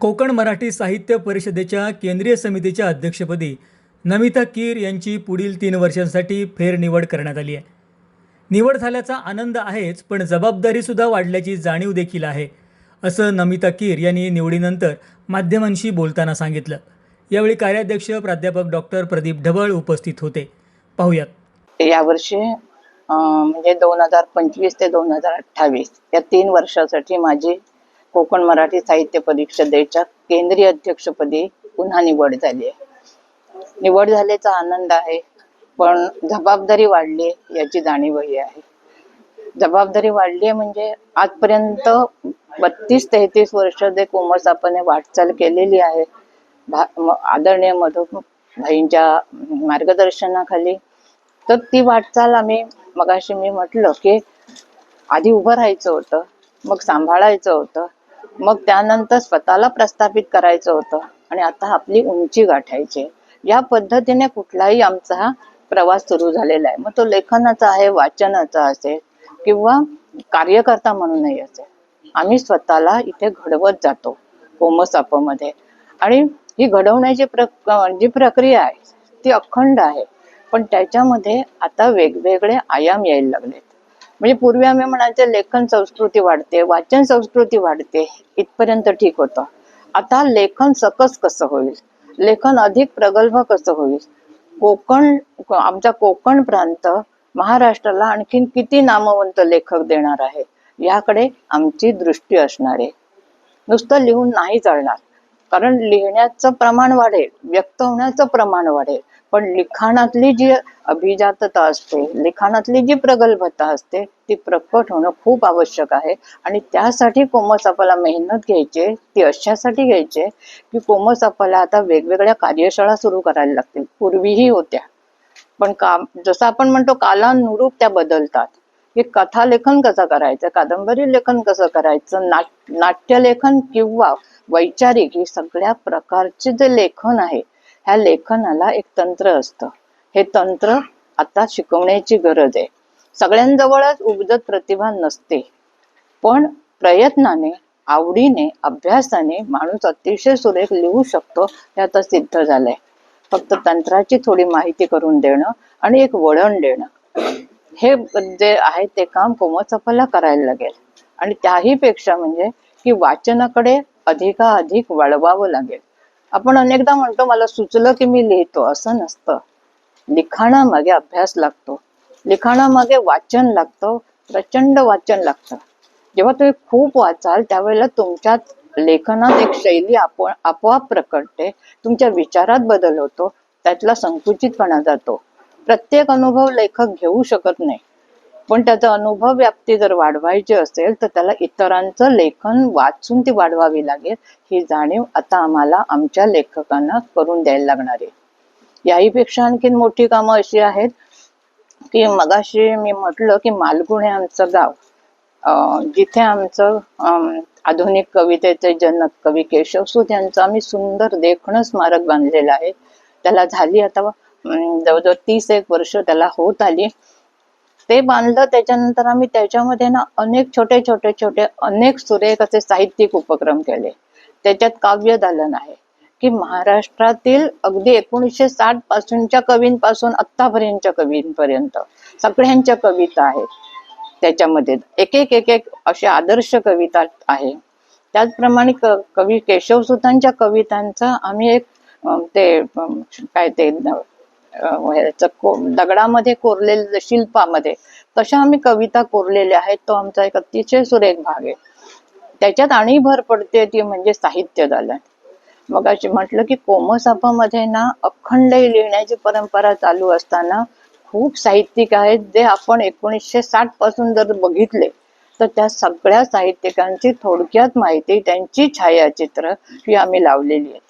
कोकण मराठी साहित्य परिषदेच्या केंद्रीय समितीच्या अध्यक्षपदी नमिता कीर यांची पुढील तीन वर्षांसाठी फेरनिवड करण्यात आली आहे. निवड झाल्याचा आनंद आहेच पण जबाबदारीसुद्धा वाढल्याची जाणीव देखील आहे असं नमिता कीर यांनी निवडीनंतर माध्यमांशी बोलताना सांगितलं. यावेळी कार्याध्यक्ष प्राध्यापक डॉक्टर प्रदीप ढवळ उपस्थित होते. पाहूयात. यावर्षी म्हणजे दोन हजार पंचवीस ते दोन हजार अठ्ठावीस या तीन वर्षासाठी माझी कोकण मराठी साहित्य परिषदेच्या केंद्रीय अध्यक्षपदी पुन्हा निवड झाली आहे. निवड झाल्याचा आनंद आहे पण जबाबदारी वाढली आहे याची जाणीवही आहे. जबाबदारी वाढली आहे म्हणजे आजपर्यंत बत्तीस तेहतीस वर्ष जे कोमसापने वाटचाल केलेली आहे भा- आदरणीय मधु भाईंच्या मार्गदर्शनाखाली तर ती वाटचाल आम्ही मगाशी मी म्हटलं की आधी उभं राहायचं होतं मग सांभाळायचं होतं मग त्यानंतर स्वतःला प्रस्थापित करायचं होतं. आणि आता आपली उंची गाठायची या पद्धतीने कुठलाही आमचा हा प्रवास सुरू झालेला आहे. मग तो लेखनाचा आहे वाचनाचा असेल किंवा कार्यकर्ता म्हणूनही असेल. आम्ही स्वतःला इथे घडवत जातो कोमसापमध्ये. आणि ही घडवण्याची प्रक जी प्रक्रिया आहे ती अखंड आहे. पण त्याच्यामध्ये आता वेगवेगळे आयाम यायला लागले. म्हणजे पूर्वी आम्ही म्हणायचे लेखन संस्कृती वाढते वाचन संस्कृती वाढते इथपर्यंत ठीक होतं. आता लेखन सकस कसं होईल? लेखन अधिक प्रगल्भ कसं होईल? कोकण आमचा कोकण प्रांत महाराष्ट्राला आणखीन किती नामवंत लेखक देणार आहे? याकडे आमची दृष्टी असणार आहे. नुसतं लिहून नाही चालणार. कारण लिहिण्याचं प्रमाण वाढेल व्यक्त होण्याचं प्रमाण वाढेल. पण लिखाणातली जी अभिजातता असते लिखाणातली जी प्रगल्भता असते ती प्रकट होणं खूप आवश्यक आहे. आणि त्यासाठी कोमसापाला मेहनत घ्यायची ती अशासाठी घ्यायची की कोमसापाला आता वेगवेगळ्या कार्यशाळा सुरू करायला लागतील. पूर्वीही होत्या. पण काम जसं आपण म्हणतो कालानुरूप त्या बदलतात. की कथा लेखन कसं करायचं कादंबरी लेखन कसं करायचं नाट नाट्यलेखन किंवा वैचारिक ही सगळ्या प्रकारचे जे लेखन आहे ह्या लेखनाला एक तंत्र असतं. हे तंत्र आता शिकवण्याची गरज आहे. सगळ्यांजवळच उपजत प्रतिभा नसते. पण प्रयत्नाने आवडीने अभ्यासाने माणूस अतिशय सुरेख लिहू शकतो हे आता सिद्ध झालंय. फक्त तंत्राची थोडी माहिती करून देणं आणि एक वळण देणं. हे जे आहे ते काम कोमसफला करायला लागेल. आणि त्याही पेक्षा म्हणजे की वाचनाकडे अधिकाधिक वळवावं लागेल. आपण अनेकदा म्हणतो मला सुचलं की मी लिहितो. असं नसतं. लिखाणामागे अभ्यास लागतो. लिखाणामागे वाचन लागतं. प्रचंड वाचन लागतं. जेव्हा तुम्ही खूप वाचाल त्यावेळेला तुमच्यात लेखनात एक शैली आपण आपोआप प्रकटते. तुमच्या विचारात बदल होतो. त्यातला संकुचितपणा जातो. प्रत्येक अनुभव लेखक घेऊ शकत नाही. पण त्याचा अनुभव व्याप्ती जर वाढवायची असेल तर त्याला इतरांचं लेखन वाचून ती वाढवावी लागेल. ही जाणीव आता आम्हाला आमच्या लेखकांना करून द्यायला लागणार आहे. याहीपेक्षा आणखीन मोठी कामं अशी आहेत की मगाशी मी म्हटलं की मालगुण हे आमचं गाव. अं, जिथे आमचं अं, आधुनिक कवितेचे जनक कवी केशवसूत यांचं आम्ही सुंदर देखणं स्मारक बांधलेलं आहे. त्याला झाली आता जवळजवळ तीस एक वर्ष त्याला होत आली. ते बांधलं त्याच्यानंतर आम्ही त्याच्यामध्ये ना अनेक छोटे छोटे छोटे अनेक सुरेख असे साहित्यिक उपक्रम केले. त्याच्यात काव्य दालन आहे की महाराष्ट्रातील अगदी एकोणीसशे साठ पासूनच्या कवींपासून आत्तापर्यंतच्या कवींपर्यंत सगळ्यांच्या कविता आहेत. त्याच्यामध्ये एक एक एक एक असे आदर्श कविता आहे. त्याचप्रमाणे क कवी केशवसुतांच्या कवितांचा आम्ही एक ते काय ते दगडामध्ये कोरलेले शिल्पामध्ये तशा आम्ही कविता कोरलेल्या आहेत. तो आमचा एक अतिशय सुरेख भाग आहे. त्याच्यात आणि भर पडते ती म्हणजे साहित्य झालं मग अशी म्हटलं की कोमसापामध्ये ना अखंड लिहिण्याची परंपरा चालू असताना खूप साहित्यिक आहेत. जे आपण एकोणीसशे साठपासून जर बघितले तर त्या सगळ्या साहित्यिकांची थोडक्यात माहिती त्यांची छायाचित्र ही आम्ही लावलेली आहेत.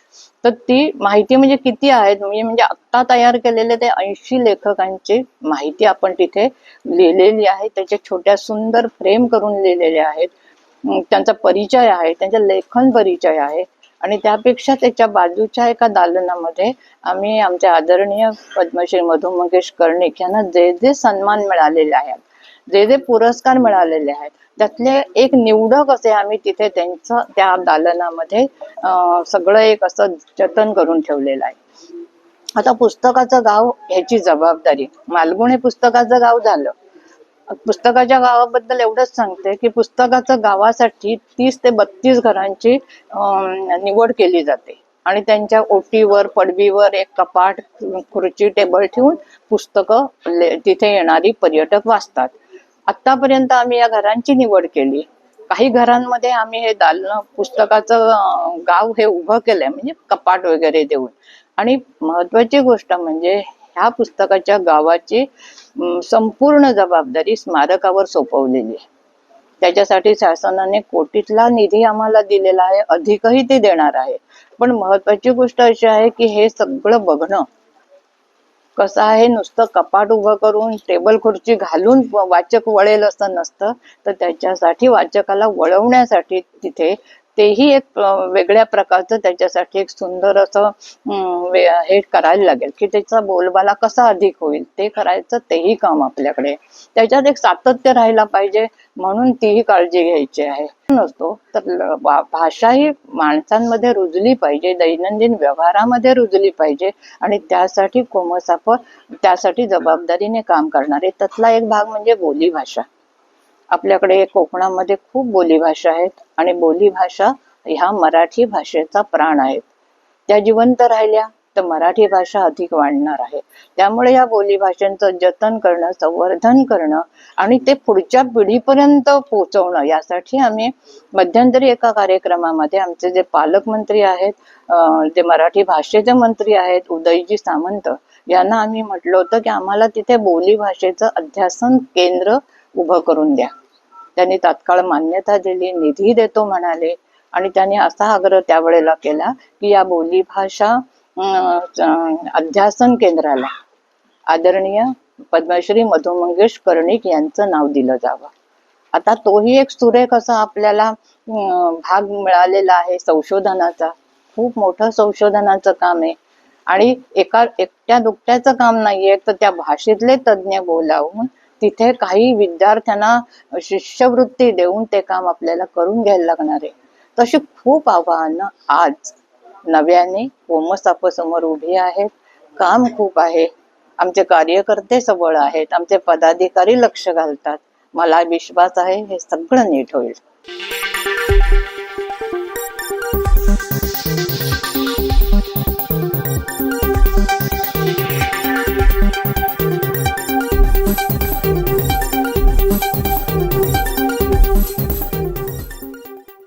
तर ती माहिती म्हणजे किती आहेत? म्हणजे म्हणजे आत्ता तयार केलेले ते ऐंशी लेखकांची माहिती आपण तिथे लिहिलेली आहे. त्याच्या छोट्या सुंदर फ्रेम करून लिहिलेल्या आहेत. त्यांचा परिचय आहे त्यांचा लेखन परिचय आहे. आणि त्यापेक्षा त्याच्या बाजूच्या एका दालनामध्ये आम्ही आमच्या आदरणीय पद्मश्री मधु मंगेश कर्णिक यांना जे जे सन्मान मिळालेले आहेत जे जे पुरस्कार मिळालेले आहेत त्यातले एक निवडक असे आम्ही तिथे त्यांचं त्या दालनामध्ये सगळं एक असं जतन करून ठेवलेलं आहे. आता पुस्तकाचं गाव ह्याची जबाबदारी मालगुण हे पुस्तकाचं गाव झालं. पुस्तकाच्या गावाबद्दल एवढंच सांगते की पुस्तकाचं गावासाठी तीस ते बत्तीस घरांची निवड केली जाते. आणि त्यांच्या ओटीवर पडवीवर एक कपाट खुर्ची टेबल ठेवून पुस्तकं तिथे येणारी पर्यटक वाचतात. आतापर्यंत आम्ही या घरांची निवड केली. काही घरांमध्ये आम्ही हे दालन पुस्तकाचं गाव हे उभं केलंय म्हणजे कपाट वगैरे देऊन. आणि महत्वाची गोष्ट म्हणजे ह्या पुस्तकाच्या गावाची संपूर्ण जबाबदारी स्मारकावर सोपवलेली आहे. त्याच्यासाठी शासनाने कोटीतला निधी आम्हाला दिलेला आहे अधिकही ते देणार आहे. पण महत्वाची गोष्ट अशी आहे की हे सगळं बघणं कसं आहे नुसतं कपाट उभं करून टेबल खुर्ची घालून वाचक वळेल असं नसतं. तर त्याच्यासाठी वाचकाला वळवण्यासाठी तिथे तेही एक वेगळ्या प्रकारचं त्याच्यासाठी एक सुंदर असं हे करायला लागेल की त्याचा बोलबाला कसा अधिक होईल ते करायचं तेही काम आपल्याकडे. त्याच्यात एक सातत्य राहायला पाहिजे म्हणून तीही काळजी घ्यायची आहे. नसतो तर भाषा ही माणसांमध्ये रुजली पाहिजे दैनंदिन व्यवहारामध्ये रुजली पाहिजे आणि त्यासाठी कोमसाप त्यासाठी जबाबदारीने काम करणारे. त्यातला एक भाग म्हणजे बोलीभाषा आपल्याकडे कोकणामध्ये खूप बोलीभाषा आहेत आणि बोलीभाषा ह्या मराठी भाषेचा प्राण आहेत. त्या जिवंत राहिल्या तर मराठी भाषा अधिक वाढणार आहे. त्यामुळे या बोलीभाषांचं जतन करणं संवर्धन करणं आणि ते पुढच्या पिढीपर्यंत पोहोचवणं यासाठी आम्ही मध्यंतरी एका कार्यक्रमामध्ये आमचे जे पालकमंत्री आहेत जे मराठी भाषेचे मंत्री आहेत उदयजी सामंत यांना आम्ही म्हटलं होतं की आम्हाला तिथे बोली भाषेचं अध्यासन केंद्र उभं करून द्या. त्यांनी तात्काळ मान्यता दिली निधी देतो म्हणाले. आणि त्यांनी असा आग्रह त्यावेळेला केला की या बोलीभाषा अध्यासन केंद्राला आदरणीय पद्मश्री मधु मंगेश कर्णिक यांचं नाव दिलं जावं. आता तोही एक सुरेख असा आपल्याला भाग मिळालेला आहे संशोधनाचा. खूप मोठं संशोधनाचं काम आहे. आणि एका एकट्या दुकट्याचं काम नाहीये तर त्या भाषेतले तज्ज्ञ बोलावून तिथे काही विद्यार्थ्यांना शिष्यवृत्ती देऊन ते काम आपल्याला करून घ्यायला लागणार आहे. तशी खूप आव्हानं आज नव्याने समोर उभी आहेत. काम खूप आहे. आमचे कार्यकर्ते सबळ आहेत. आमचे पदाधिकारी लक्ष घालतात. मला विश्वास आहे हे सगळं नीट होईल.